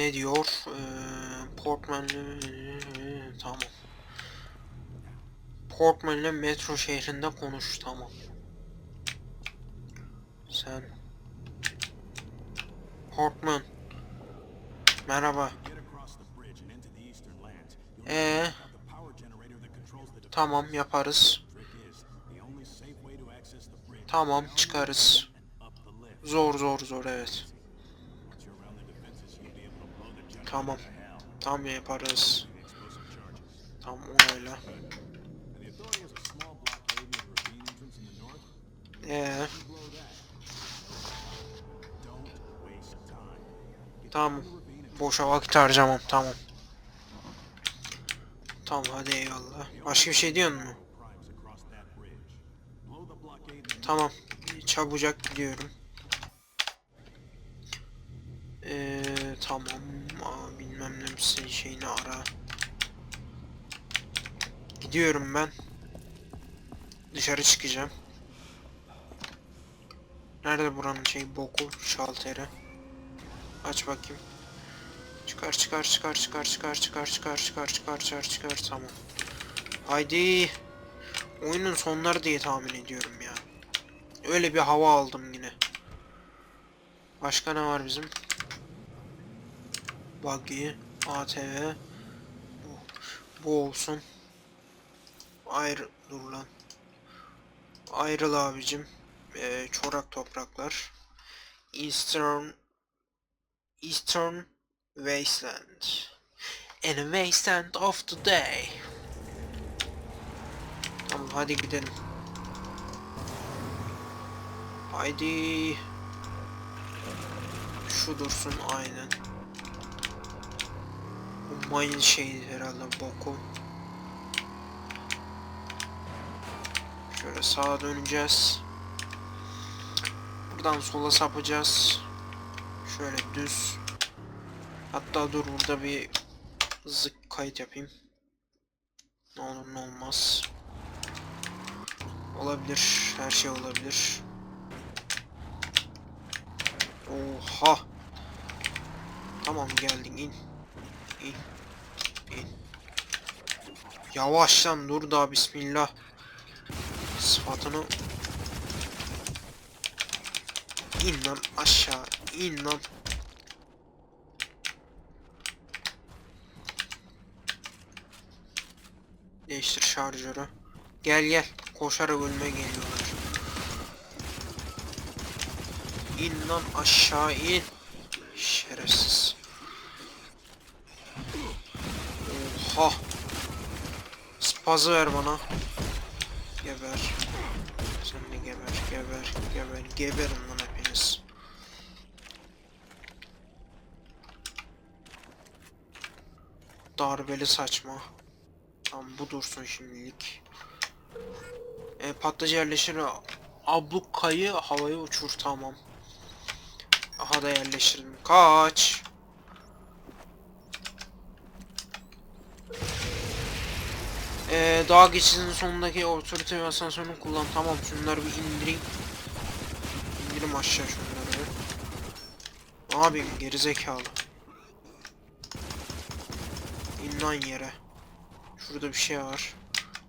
ne diyor? Ee, Portman'lı... Tamam. Portman ile metro şehrinde konuş. Tamam. Sen... Portman. Merhaba. Ee, tamam yaparız. Tamam çıkarız. Zor zor zor evet. Tamam. Tam yaparız. Tam onayla. Ee. Tamam. Boşa vakit harcamam. Tamam. Tamam hadi eyvallah. Başka bir şey diyor mu? Tamam. Çabucak gidiyorum. Eee tamam. Aa, bilmem ne misin şeyini ara. Gidiyorum ben. Dışarı çıkacağım. Nerede buranın şey boku şalteri? Aç bakayım. Çıkar çıkar çıkar çıkar çıkar çıkar çıkar çıkar çıkar çıkar çıkar tamam. Haydi. Oyunun sonları diye tahmin ediyorum ya. Öyle bir hava aldım yine. Başka ne var bizim? Buggy, ATV. Bu, bu olsun. Ayrı dur lan. Ayrıl abicim. Ee, çorak topraklar. Eastern Eastern Wasteland. In a wasteland of today. Tamam hadi gidelim. Haydi. Şu dursun aynen. Bu mayın şeyi herhalde boku. Şöyle sağa döneceğiz. Buradan sola sapacağız. Şöyle düz. Hatta dur burada bir hızlı kayıt yapayım. Ne olur ne olmaz. Olabilir. Her şey olabilir. Oha. Tamam geldin in. İn. İn. Yavaştan dur da bismillah. Sıfatını İn lan aşağı in lan. Değiştir şarjörü. Gel gel. Koşarak ölmeye geliyorlar. İn lan aşağı in. Oha. Spazı ver bana. Geber. Sen de geber, geber, geber, geberin lan hepiniz. Darbeli saçma. Tamam bu dursun şimdilik. E, patlıcı yerleşir. Abluk kayı havaya uçur tamam. Aha da yerleştirdim. Kaç. Ee, dağ geçidinin sonundaki otorite ve asansörünü kullan. Tamam şunları bir indireyim. İndirim aşağı şunları. yapayım gerizekalı. İn lan yere. Şurada bir şey var.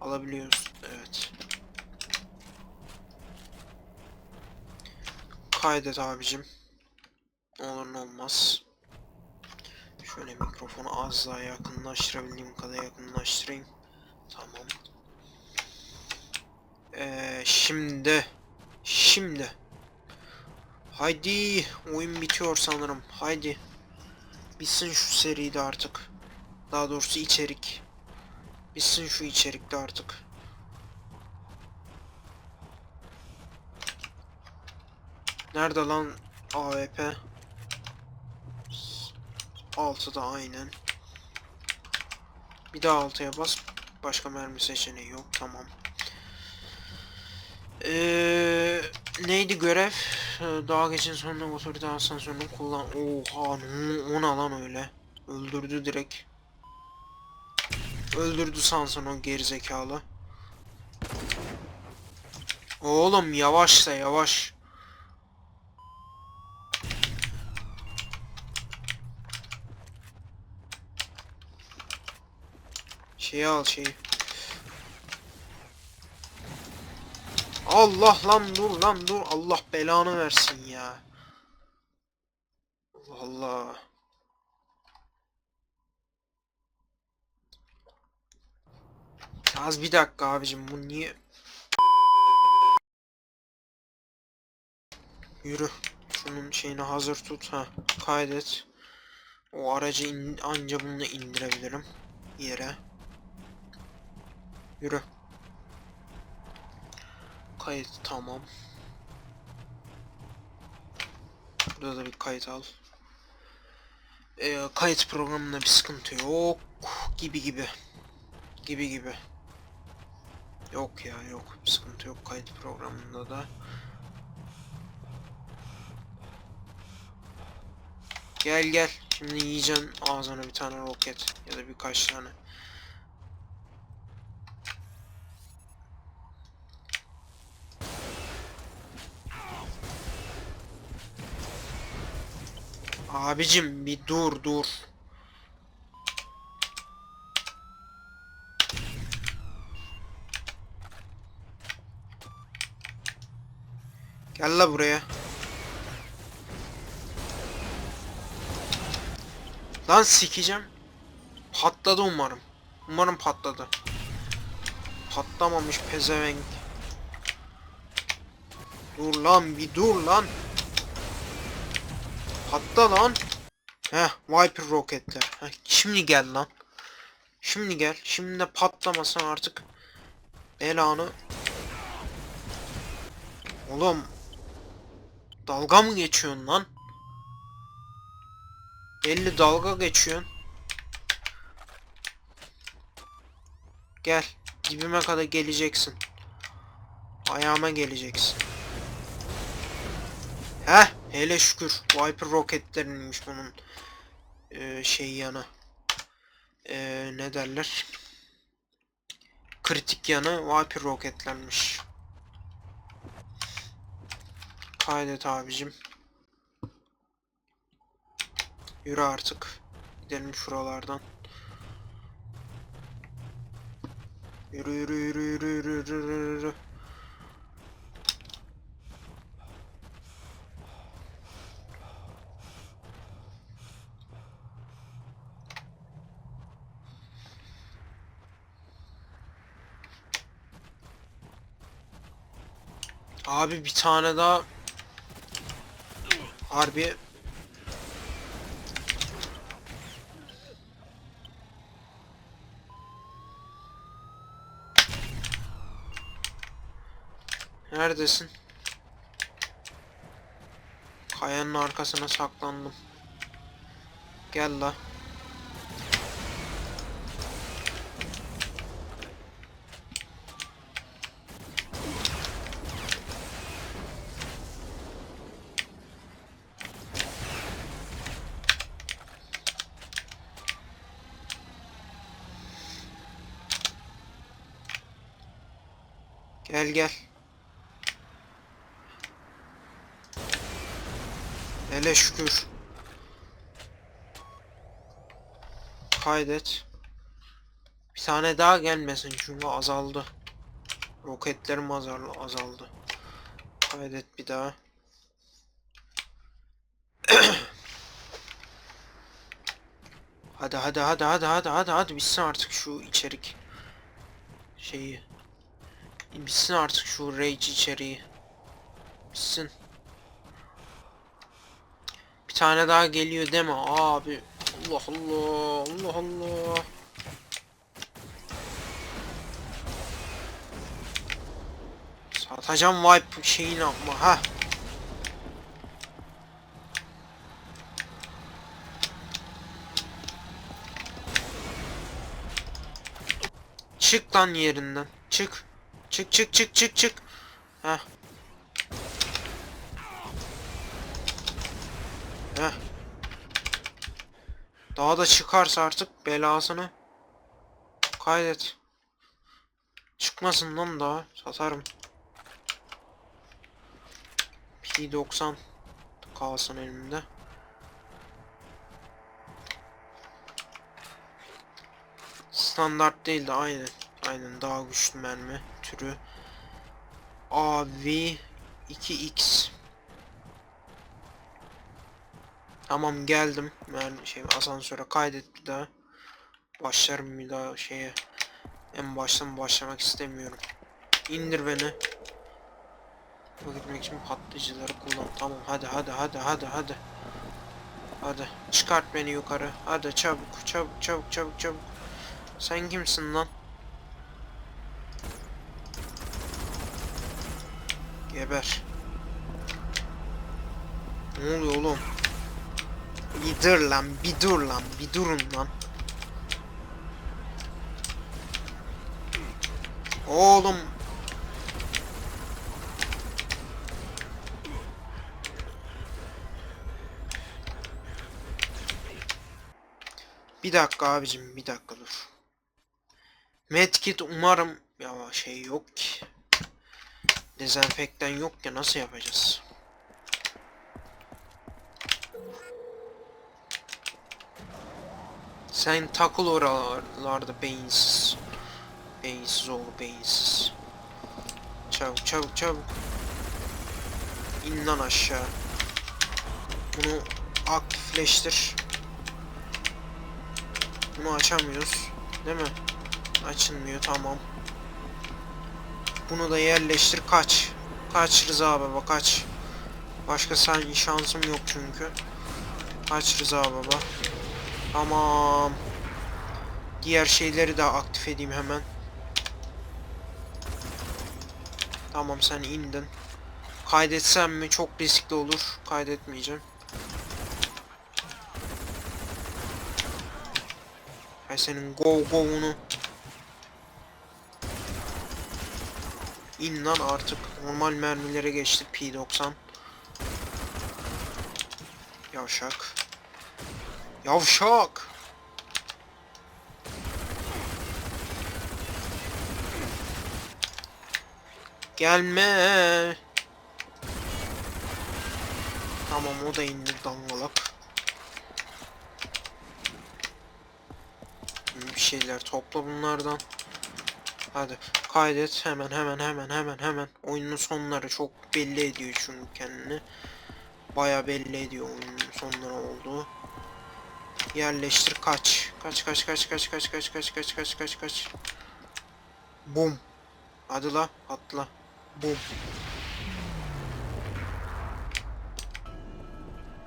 Alabiliyoruz. Evet. Kaydet abicim. Olur ne olmaz. Şöyle mikrofonu az daha yakınlaştırabildiğim kadar yakınlaştırayım. Tamam. Ee, şimdi. Şimdi. Haydi. Oyun bitiyor sanırım. Haydi. Bitsin şu seride artık. Daha doğrusu içerik. Bitsin şu içerikte artık. Nerede lan AWP? 6'da aynen. Bir daha 6'ya bas. Başka mermi seçeneği yok. Tamam. Ee, neydi görev? Ee, Daha geçen sonunda otorite asansörünü kullan. Oha ne- o ne lan öyle? Öldürdü direkt. Öldürdü sansın o gerizekalı. Oğlum yavaşsa yavaş. Şeyi al şeyi. Allah lan dur lan dur. Allah belanı versin ya. Allah. Az bir dakika abicim bu niye? Yürü. Şunun şeyini hazır tut ha. Kaydet. O aracı in, anca bununla indirebilirim yere. Yürü. Kayıt tamam. Burada da bir kayıt al. Ee, kayıt programında bir sıkıntı yok gibi gibi. Gibi gibi. Yok ya yok bir sıkıntı yok kayıt programında da. Gel gel. Şimdi yiyeceksin ağzına bir tane roket ya da birkaç tane. Abicim bir dur dur. Gel la buraya. Lan sikeceğim. Patladı umarım. Umarım patladı. Patlamamış pezevenk. Dur lan bir dur lan. Patla lan. Heh Viper roketler. Heh, şimdi gel lan. Şimdi gel. Şimdi de patlamasan artık belanı. Oğlum. Dalga mı geçiyorsun lan? Belli dalga geçiyorsun. Gel. Dibime kadar geleceksin. Ayağıma geleceksin. Heh. Hele şükür. Viper roketlerinmiş bunun. Ee, şey yanı. Ee, ne derler? Kritik yanı Viper roketlenmiş. Kaydet abicim. Yürü artık. Gidelim şuralardan. Yürü yürü yürü yürü yürü yürü yürü Abi bir tane daha Harbi Neredesin? Kayanın arkasına saklandım. Gel la. Gel gel. Hele şükür. Kaydet. Bir tane daha gelmesin çünkü azaldı. Roketlerim azaldı. azaldı. Kaydet bir daha. hadi hadi hadi hadi hadi hadi hadi bitsin artık şu içerik şeyi. Bitsin artık şu rage içeriği. Bitsin. Bir tane daha geliyor deme abi. Allah Allah. Allah Allah. Satacağım wipe şeyini yapma ha. Çık lan yerinden. Çık. Çık çık çık çık çık. Heh. Heh. Daha da çıkarsa artık belasını kaydet. Çıkmasın lan daha satarım. P90 kalsın elimde. Standart değil de aynen. Aynen daha güçlü mermi türü. AV 2X. Tamam geldim. Ben şey asansöre kaydet bir daha. Başlarım bir daha şeye. En baştan başlamak istemiyorum. İndir beni. Bu gitmek için patlayıcıları kullan. Tamam hadi hadi hadi hadi hadi. Hadi çıkart beni yukarı. Hadi çabuk çabuk çabuk çabuk çabuk. Sen kimsin lan? Geber. Ne oluyor oğlum? Bir dur lan, bir dur lan, bir durun lan. Oğlum. Bir dakika abicim, bir dakika dur. Medkit umarım ya şey yok ki. Dezenfektan yok ya nasıl yapacağız? Sen takıl oralarda beyinsiz. Beyinsiz oğlu beyinsiz. Çabuk çabuk çabuk. İn lan aşağı. Bunu aktifleştir. Bunu açamıyoruz. Değil mi? Açılmıyor tamam. Bunu da yerleştir kaç. Kaç Rıza baba kaç. Başka sen şansım yok çünkü. Kaç Rıza baba. Tamam. Diğer şeyleri de aktif edeyim hemen. Tamam sen indin. Kaydetsem mi? Çok riskli olur. Kaydetmeyeceğim. Hay senin go go'unu. İn lan artık. Normal mermilere geçti P90. Yavşak. Yavşak. Gelme. Tamam o da indi dangalak. Bir şeyler topla bunlardan. Hadi kaydet hemen hemen hemen hemen hemen. Oyunun sonları çok belli ediyor çünkü kendini. Baya belli ediyor oyunun sonları olduğu. Yerleştir kaç. Kaç kaç kaç kaç kaç kaç kaç kaç kaç kaç kaç. Bum. Hadi la atla. Bum.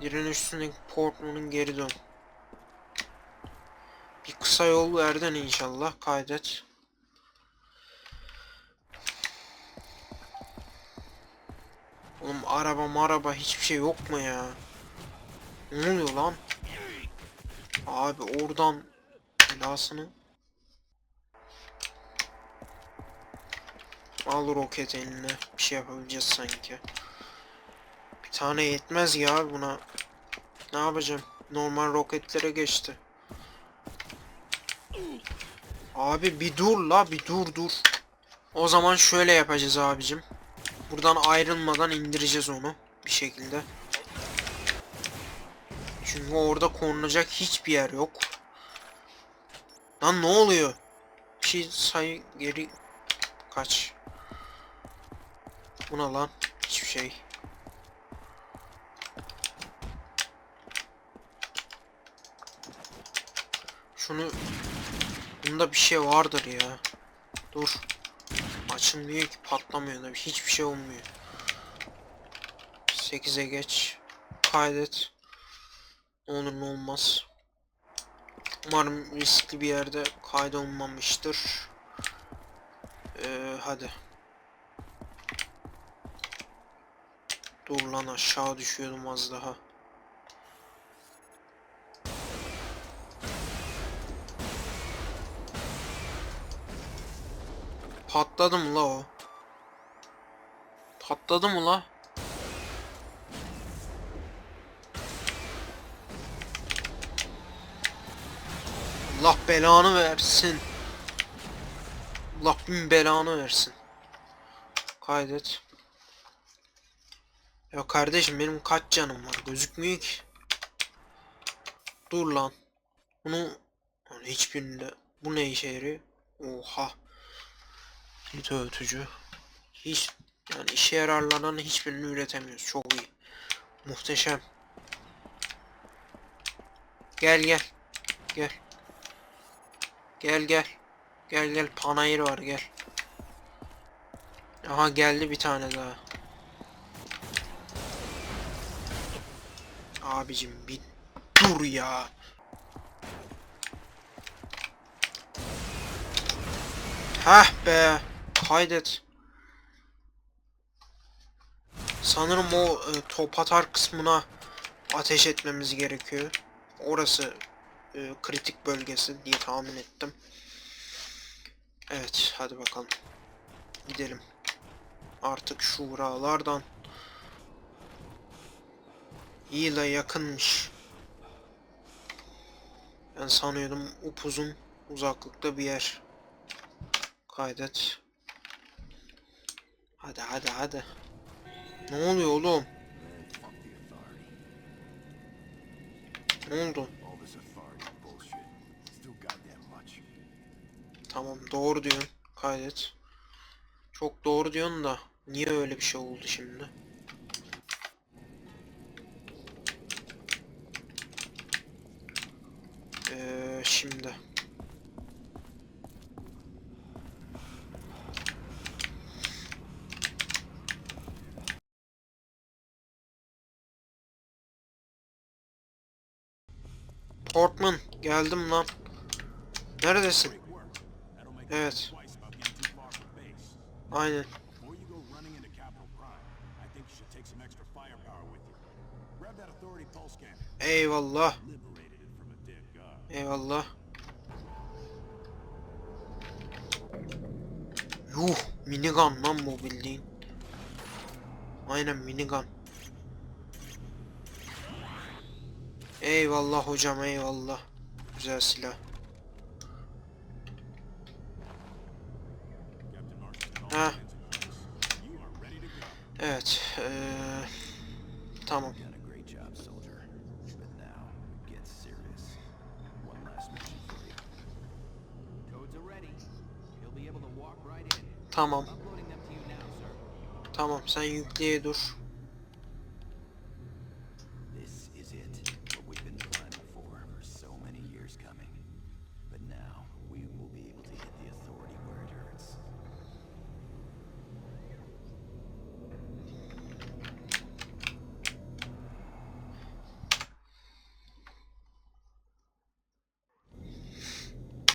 Direnin portmanın geri dön. Bir kısa yol verdin inşallah kaydet. Araba maraba hiçbir şey yok mu ya? Ne oluyor lan? Abi oradan belasını Al roket eline. Bir şey yapabileceğiz sanki. Bir tane yetmez ya buna. Ne yapacağım? Normal roketlere geçti. Abi bir dur la bir dur dur. O zaman şöyle yapacağız abicim. Buradan ayrılmadan indireceğiz onu bir şekilde. Çünkü orada konulacak hiçbir yer yok. Lan ne oluyor? Bir şey say geri kaç. Buna lan hiçbir şey. Şunu bunda bir şey vardır ya. Dur. Açılmıyor ki patlamıyor da hiçbir şey olmuyor. 8'e geç. Kaydet. Olur ne olmaz. Umarım riskli bir yerde kaydolmamıştır. Ee, hadi. Dur lan aşağı düşüyordum az daha. Patladı mı la o? Patladı mı la? Allah belanı versin. Allah bin belanı versin. Kaydet. Ya kardeşim benim kaç canım var gözükmüyor ki. Dur lan. Bunu hiçbirinde Bu ne işe yarıyor? Oha. Hit öğütücü. Hiç yani işe yararlanan hiçbirini üretemiyoruz. Çok iyi. Muhteşem. Gel gel. Gel. Gel gel. Gel gel panayır var gel. Aha geldi bir tane daha. Abicim bir dur ya. Heh be. Kaydet. Sanırım o e, top atar kısmına ateş etmemiz gerekiyor. Orası e, kritik bölgesi diye tahmin ettim. Evet, hadi bakalım. Gidelim. Artık şuralardan. İyi la yakınmış. Ben sanıyordum upuzun uzaklıkta bir yer. Kaydet. Hadi hadi hadi. Ne oluyor oğlum? Ne oldu? Tamam doğru diyorsun. Kaydet. Çok doğru diyorsun da niye öyle bir şey oldu şimdi? Ee, şimdi. Grab that authority pulse scanner. Eyvallah. Eyvallah. Yuh, minigun lan bu bildiğin. Aynen minigun. Eyvallah hocam eyvallah. Güzel silah. Ha. Evet. eee, tamam. Tamam. Tamam sen yükleye dur.